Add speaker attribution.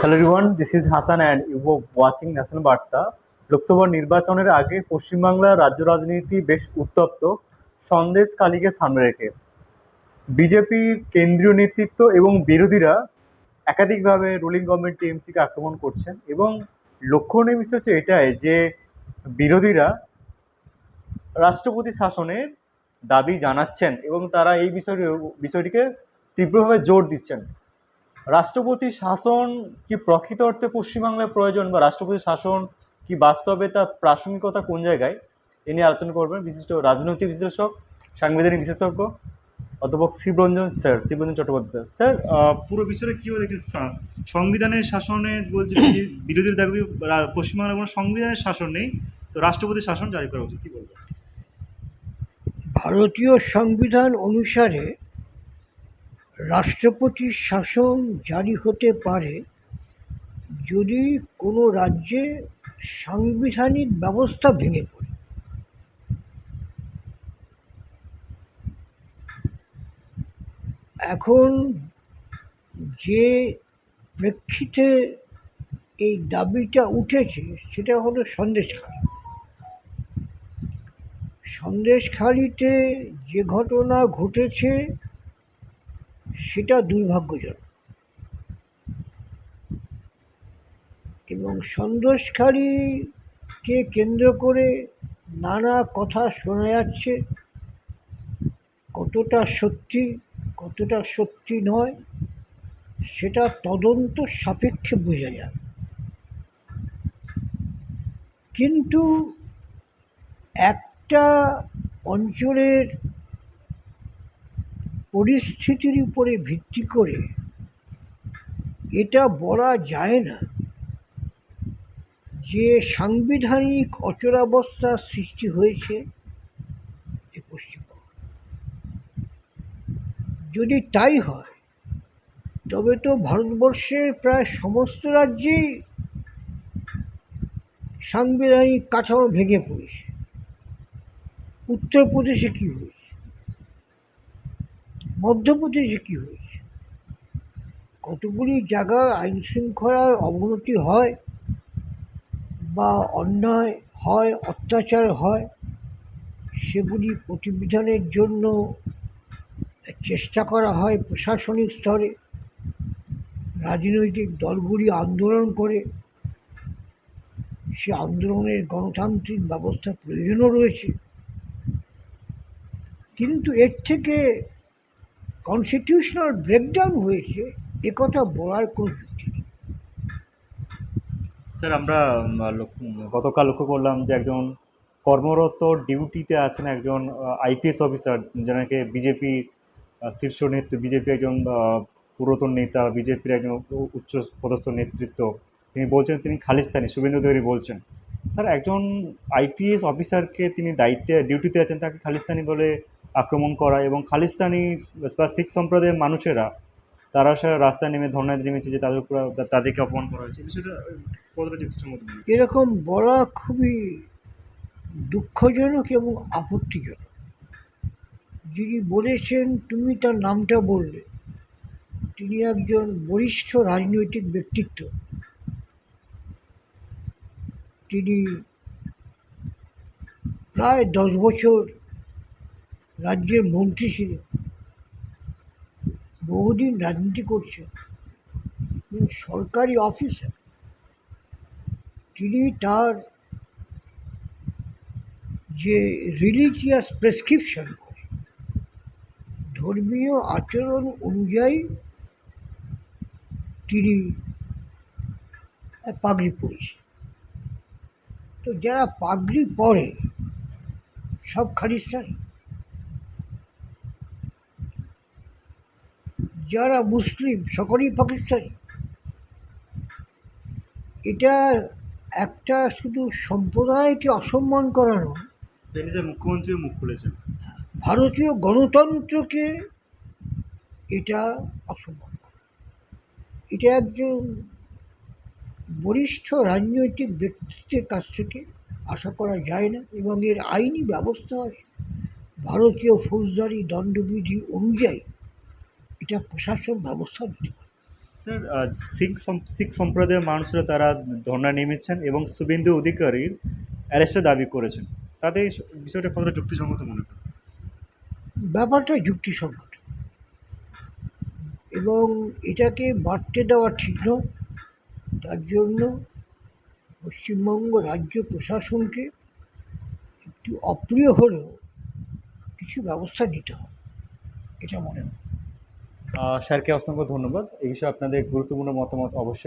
Speaker 1: Hello Riwan this is Hasan and you watching national বার্তা লোকসভা নির্বাচনের আগে পশ্চিমবাংলার রাজ্য রাজনীতি বেশ উত্তপ্ত সন্দেশ কালীকে সামনে রেখে বিজেপির কেন্দ্রীয় নেতৃত্ব এবং বিরোধীরা একাধিকভাবে রুলিং গভর্নমেন্ট টিএমসিকে আক্রমণ করছেন এবং লক্ষণীয় বিষয় হচ্ছে এটাই যে বিরোধীরা রাষ্ট্রপতি শাসনের দাবি জানাচ্ছেন এবং তারা এই বিষয়টি বিষয়টিকে তীব্রভাবে জোর দিচ্ছেন। রাষ্ট্রপতি শাসন কি প্রকৃত অর্থে পশ্চিমবাংলায় প্রয়োজন বা রাষ্ট্রপতি শাসন কি বাস্তবে তার প্রাসঙ্গিকতা কোন জায়গায় এ নিয়ে আলোচনা করবেন বিশিষ্ট রাজনৈতিক বিশ্লেষক সাংবিধানিক বিশেষজ্ঞ অধ্যাপক Shibranjan sir Shibranjan Chattopadhyay sir. Sir
Speaker 2: পুরো বিষয়টা কীভাবে দেখছেন সংবিধানের শাসনের বলছে বিরোধীর দাবি পশ্চিমবাংলার কোনো সংবিধানের শাসন নেই তো রাষ্ট্রপতি শাসন জারি করা উচিত কী বলব
Speaker 3: ভারতীয় সংবিধান অনুসারে রাষ্ট্রপতির শাসন জারি হতে পারে যদি কোনো রাজ্যে সাংবিধানিক ব্যবস্থা ভেঙে পড়ে। এখন যে প্রেক্ষিতে এই দাবিটা উঠেছে, সেটা হলো সন্দেশখালী। সন্দেশখালিতে যে ঘটনা ঘটেছে সেটা দুর্ভাগ্যজনক। এবং সন্দেশখালিকে কেন্দ্র করে নানা কথা শোনা যাচ্ছে। কতটা সত্যি কতটা সত্যি নয়, সেটা তদন্ত সাপেক্ষে বোঝা যায়। কিন্তু একটা অঞ্চলের পরিস্থিতির উপরে ভিত্তি করে এটা বলা যায় না যে সাংবিধানিক অচলাবস্থার সৃষ্টি হয়েছে এই পশ্চিমবঙ্গ। যদি তাই হয়, তবে তো ভারতবর্ষের প্রায় সমস্ত রাজ্যেই সাংবিধানিক কাঠামো ভেঙে পড়েছে। উত্তরপ্রদেশে কী হয়েছে? মধ্যপ্রদেশে কী হয়েছে? কতগুলি জায়গায় আইন শৃঙ্খলার অবনতি হয় বা অন্যায় হয়, অত্যাচার হয়, সেগুলি প্রতিবিধানের জন্য চেষ্টা করা হয় প্রশাসনিক স্তরে। রাজনৈতিক দলগুলি আন্দোলন করে। সে আন্দোলনের গণতান্ত্রিক ব্যবস্থা প্রয়োজনও রয়েছে। কিন্তু এর থেকে কনস্টিটিউশনাল ব্রেকডাউন হয়েছে একথা বলার কোনো
Speaker 1: স্যার, আমরা গতকাল লক্ষ্য করলাম যে একজন কর্মরত ডিউটিতে আছেন একজন আইপিএস অফিসার যাকে বিজেপি শীর্ষ নেতৃত্ব বিজেপি একজন পুরাতন নেতা, বিজেপির একজন উচ্চ পদস্থ নেতৃত্ব। তিনি বলছেন, তিনি খালিস্তানি, শুভেন্দু অধিকারী বলছেন। স্যার, একজন আইপিএস অফিসারকে তিনি দায়িত্বে, ডিউটিতে আছেন, তাকে খালিস্তানি বলে আক্রমণ করা এবং খালিস্তানি বা শিখ সম্প্রদায়ের মানুষেরা তারা রাস্তায় নেমে ধর্নায় নেমেছে যে তাদের উপর তাদেরকে অপমান করা হয়েছে। বিষয়টা
Speaker 3: এরকম বলা খুবই দুঃখজনক এবং আপত্তিজনক। যিনি বলেছেন, তুমি তার নামটা বললে। তিনি একজন বরিষ্ঠ রাজনৈতিক ব্যক্তিত্ব। তিনি প্রায় দশ বছর রাজ্যের মন্ত্রী ছিলেন। বহুদিন রাজনীতি করছেন। তিনি সরকারি অফিসার। তিনি তার যে রিলিজিয়াস প্রেসক্রিপশন করে, ধর্মীয় আচরণ অনুযায়ী তিনি পাগড়ি পরেছে তো যারা পাগড়ি পরে, সব খালিস্তানি। যারা মুসলিম সকলেই পাকিস্তানি। এটা একটা শুধু সম্প্রদায়কে অসম্মান
Speaker 2: করানো মুখ্যমন্ত্রীও মুখ খুলেছেন।
Speaker 3: ভারতীয় গণতন্ত্রকে এটা অসম্মান এটা একজন বরিষ্ঠ রাজনৈতিক ব্যক্তিত্বের কাছ থেকে আশা করা যায় না এবং এর আইনি ব্যবস্থা আছে। ভারতীয় ফৌজদারি দণ্ডবিধি অনুযায়ী এটা প্রশাসন ব্যবস্থা নিতে
Speaker 1: স্যার শিখ শিখ সম্প্রদায়ের মানুষরা তারা ধর্ণা নেমেছেন এবং শুভেন্দু অধিকারীর অ্যারেস্টের দাবি করেছেন। তাদের এই বিষয়টা কতটা যুক্তিসঙ্গত মনে করেন?
Speaker 3: ব্যাপারটা যুক্তিসঙ্গত। এবং এটাকে বাড়তে দেওয়া ঠিক নয়। তার জন্য পশ্চিমবঙ্গ রাজ্য প্রশাসনকে একটু অপ্রিয় হলেও কিছু ব্যবস্থা নিতে হবে এটা মনে হয়
Speaker 4: স্যারকে অসংখ্য ধন্যবাদ। এই বিষয়ে আপনাদের গুরুত্বপূর্ণ মতামত অবশ্যই